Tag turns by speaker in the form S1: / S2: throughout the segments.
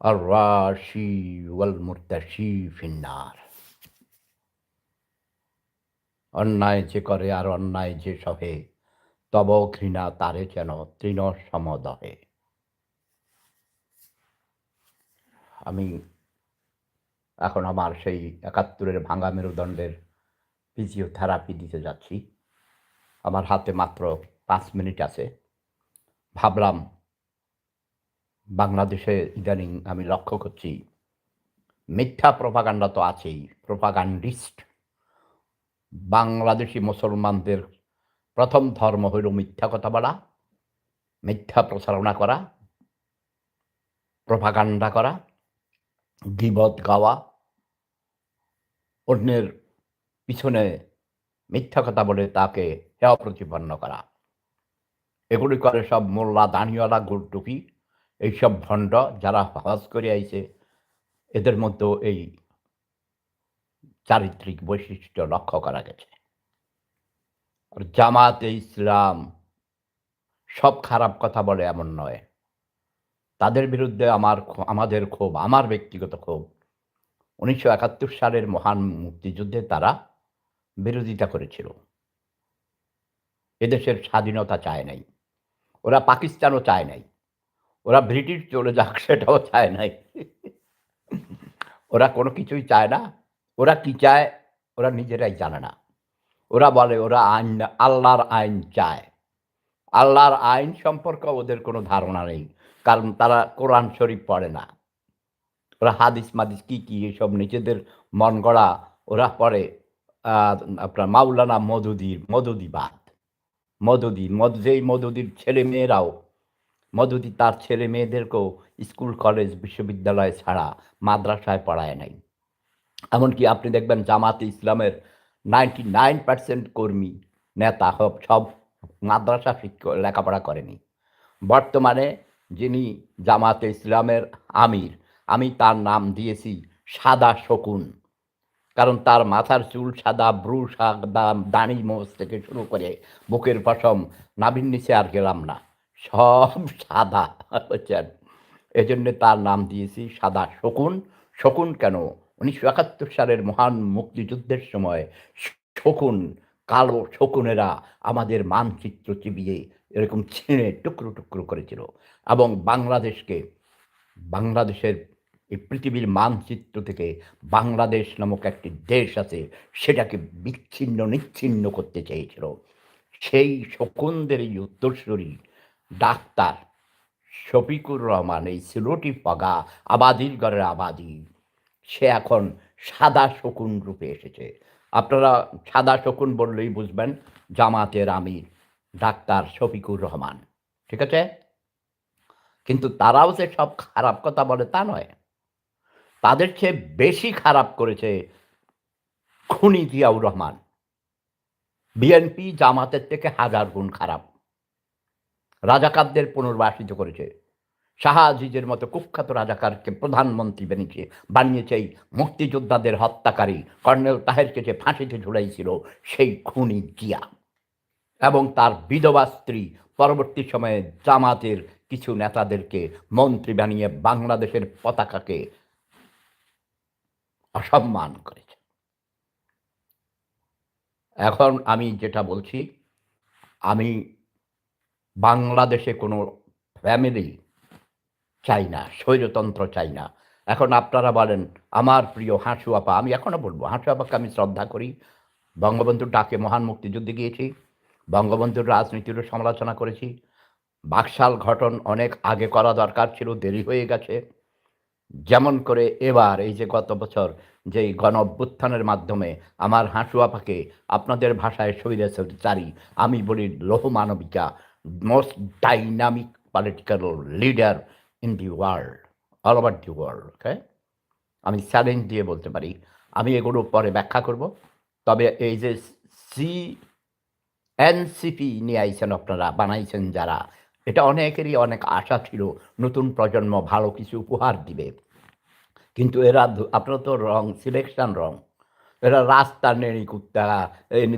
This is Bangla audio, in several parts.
S1: الراشي والمرتشي في النار অন্যায় যে করে আর অন্যায় যে সহে তব ঘৃণা তারে যেন তৃণ সমদহে আমি এখন আমার সেই একাত্তরের ভাঙা মেরুদণ্ডের ফিজিওথেরাপি দিতে যাচ্ছি আমার হাতে মাত্র পাঁচ মিনিট আছে ভাবলাম, বাংলাদেশে ইদানিং আমি লক্ষ্য করছি, মিথ্যা প্রপাগান্ডা তো আছেই, প্রপাগান্ডিস্ট। বাংলাদেশি মুসলমানদের প্রথম ধর্ম হইল মিথ্যা কথা বলা, মিথ্যা প্রচারণা করা, প্রপাগান্ডা করা, গিবত গাওয়া, অন্যের পিছনে মিথ্যা কথা বলে তাকে হেয় প্রতিপন্ন করা। এগুলি করে সব মোল্লা দানিওয়ালা গুরটুকি এইসব ভণ্ড যারা হজ করে আইছে, এদের মধ্যেও এই চারিত্রিক বৈশিষ্ট্য লক্ষ্য করা গেছে। আর জামাতে ইসলাম সব খারাপ কথা বলে এমন নয়। তাদের বিরুদ্ধে আমার আমাদের ক্ষোভ আমার ব্যক্তিগত ক্ষোভ উনিশশো একাত্তর সালের মহান মুক্তিযুদ্ধে তারা বিরোধিতা করেছিল। এদেশের স্বাধীনতা চায় নাই। ওরা পাকিস্তানও চায় নাই। ওরা ব্রিটিশ চলে যাক, সেটাও চায় নাই। ওরা কোনো কিছুই চায় না। ওরা কি চায়? ওরা নিজেরাই জানে না। ওরা বলে, ওরা আইন আল্লাহর আইন চায়। আল্লাহর আইন সম্পর্কে ওদের কোনো ধারণা নেই, কারণ তারা কোরআন শরীফ পড়ে না। ওরা হাদিস মাদিস কি কি এসব নিজেদের মন গড়া ওরা পড়ে। আপনার মাওলানা মধুদির মধুদিবাদ মধুদি মধু যেই মধুদির ছেলে মেয়েরাও মধুদি তার ছেলে মেয়েদেরকেও স্কুল, কলেজ, বিশ্ববিদ্যালয় ছাড়া মাদ্রাসায় পড়ায় নাই। এমনকি আপনি দেখবেন জামাতে ইসলামের নাইনটি নাইন পার্সেন্ট কর্মী, নেতা সব সব মাদ্রাসা শিক্ষক লেখাপড়া করেনি। বর্তমানে যিনি জামাতে ইসলামের আমির, আমি তার নাম দিয়েছি সাদা শকুন। কারণ তার মাথার চুল সাদা ব্রু সাদা দাড়ি মোষ থেকে শুরু করে বুকের পশম, নাভির নিচে আর গেলাম না। সব সাদা, বুঝছেন? এজন্য তার নাম দিয়েছি সাদা শকুন। শকুন কেন? উনিশশো একাত্তর সালের মহান মুক্তিযুদ্ধের সময় শকুন, কালো শকুনেরা আমাদের মানচিত্র চিবিয়ে এরকম ছিঁড়ে টুকরো টুকরো করেছিল এবং বাংলাদেশকে, বাংলাদেশের এই পৃথিবীর মানচিত্র থেকে বাংলাদেশ নামক একটি দেশ আছে, সেটাকে বিচ্ছিন্ন, নিচ্ছিন্ন করতে চেয়েছিল। সেই শকুনদের এই উত্তরসূরি ডাক্তার শফিকুর রহমান, এই সিলোটি পাগা আবাদির ঘরের আবাদি, সে এখন সাদা শকুন রূপে এসেছে। আপনারা সাদা শকুন বললেই বুঝবেন, জামাতের আমির ডাক্তার শফিকুর রহমান। ঠিক আছে? কিন্তু তারাও যে সব খারাপ কথা বলে তা নয়। তাদের চেয়ে বেশি খারাপ করেছে খুনি জিয়াউর রহমান। বিএনপি জামাতের থেকে হাজার গুণ খারাপ। রাজাকারদের পুনর্বাসিত করেছে। শাহাজিজের মতো কুখ্যাত রাজাকারকে প্রধানমন্ত্রী বানিয়েছে বানিয়েছে এই মুক্তিযোদ্ধাদের হত্যাকারী কর্নেল তাহেরকে যে ফাঁসিতে ঝুলাইছিল সেই খুনি জিয়া। এবং তার বিধবা স্ত্রী পরবর্তী সময়ে জামাতের কিছু নেতাদেরকে মন্ত্রী বানিয়ে বাংলাদেশের পতাকাকে অসম্মান করেছে। এখন আমি যেটা বলছি, আমি বাংলাদেশে কোনো ফ্যামিলি চাই না, স্বৈরতন্ত্র চাই না। এখন আপনারা বলেন, আমার প্রিয় হাঁসু আপা, আমি এখনও বলব, হাঁসু আপাকে আমি শ্রদ্ধা করি। বঙ্গবন্ধুর ডাকে মহান মুক্তিযুদ্ধে গিয়েছি, বঙ্গবন্ধুর রাজনীতিরও সমালোচনা করেছি। বাকশাল ঘটন অনেক আগে করা দরকার ছিল, দেরি হয়ে গেছে। যেমন করে এবার এই যে গত বছর যেই গণ অভ্যুত্থানের মাধ্যমে আমার হাঁসু আপাকে আপনাদের ভাষায় চারি, আমি বলি লৌহ Manabika most dynamic political leader in the world all over the world okay আমি চ্যালেঞ্জ দিয়ে বলতে পারি। আমি এগুলো পরে ব্যাখ্যা করব। তবে এই যে সি এনসিপি নিয়ে আইছেন আপনারা, বানাইছেন যারা এটা অনেকেরই অনেক আশা ছিল, নতুন প্রজন্ম ভালো কিছু উপহার দিবে। কিন্তু এরা আপনারা তো রং সিলেকশন রং। এরা রাস্তা নেড়ি কুত্তা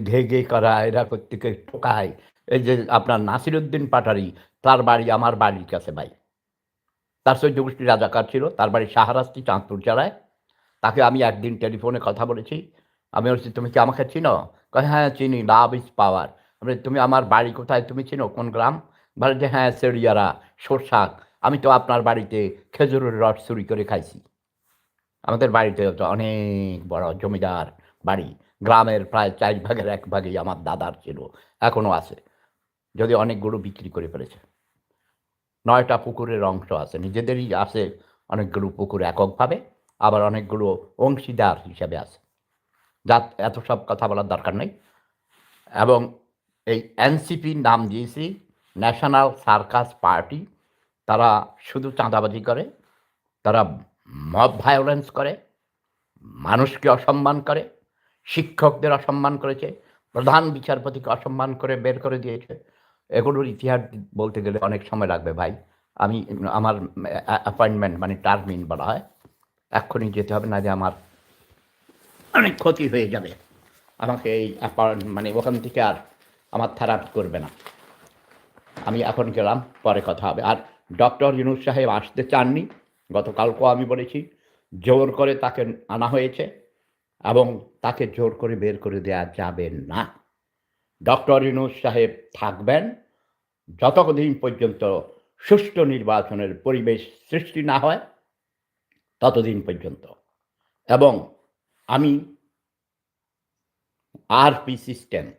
S1: ঘে ঘে করা, এরা প্রত্যেকে ঠোকায়। এই যে আপনার নাসিরুদ্দিন পাটারি তার বাড়ি আমার বাড়ির কাছে ভাই। তার গোষ্ঠী রাজাকার ছিল, তার বাড়ি সাহারাস্তি চাঁদপুর জেলায়। তাকে আমি একদিন টেলিফোনে কথা বলেছি। আমি বলছি, তুমি কি আমাকে চিনো? কয় হ্যাঁ চিনি লাভ ইজ পাওয়ার তুমি আমার বাড়ি কোথায়? তুমি চিনো কোন গ্রাম? বলে যে হ্যাঁ সেরিয়ারা সরষাক আমি তো আপনার বাড়িতে খেজুরের রস চুরি করে খাইছি। আমাদের বাড়িতে তো অনেক বড় জমিদার বাড়ি, গ্রামের প্রায় চার ভাগের এক ভাগই আমার দাদার ছিল এখনও আছে, যদি অনেকগুলো বিক্রি করে ফেলেছে। নয়টা পুকুরের অংশ আছে, নিজেদেরই আছে অনেকগুলো পুকুর এককভাবে, আবার অনেকগুলো অংশীদার হিসাবে আছে। যা এত সব কথা বলার দরকার নেই। এবং এই এনসিপির নাম দিয়েছি ন্যাশনাল সার্কাস পার্টি তারা শুধু চাঁদাবাজি করে, তারা মব ভায়োলেন্স করে, মানুষকে অসম্মান করে, শিক্ষকদের অসম্মান করেছে, প্রধান বিচারপতিকে অসম্মান করে বের করে দিয়েছে। এগুলোর ইতিহাস বলতে গেলে অনেক সময় লাগবে ভাই। আমি, আমার অ্যাপয়েন্টমেন্ট মানে টার্মিন বলা হয়। এক্ষুনি যেতে হবে না যে আমার অনেক ক্ষতি হয়ে যাবে। আমাকে এই অ্যাপয়েন্ট মানে ওখান থেকে আর আমার থেরাপি করবে না। আমি এখন গেলাম, পরে কথা হবে। আর ডক্টর ইউনুস সাহেব আসতে চাননি, গতকালকেও আমি বলেছি, জোর করে তাকে আনা হয়েছে এবং তাকে জোর করে বের করে দেওয়া যাবে না। ডক্টর ইউনুস সাহেব থাকবেন, যতদিন পর্যন্ত সুষ্ঠু নির্বাচনের পরিবেশ সৃষ্টি না হয়, ততদিন পর্যন্ত। এবং আমি আরপি সিস্টেম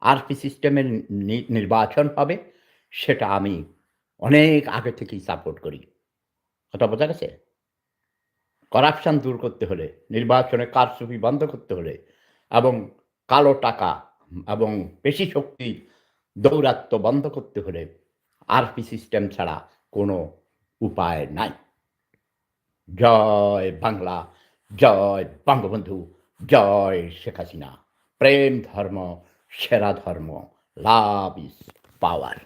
S1: আরপি সিস্টেমের নির্বাচন হবে সেটা আমি অনেক আগে থেকেই সাপোর্ট করি। কথা বোঝা গেছে? করাপশান দূর করতে হলে, নির্বাচনে কারচুপি বন্ধ করতে হলে এবং কালো টাকা এবং পেশি শক্তি দৌরাত্ম বন্ধ করতে হলে আরপি সিস্টেম ছাড়া কোনো উপায় নাই। জয় বাংলা, জয় বঙ্গবন্ধু, জয় শেখ হাসিনা। প্রেম ধর্ম, সেরা ধর্ম লাভ ইজ পাওয়ার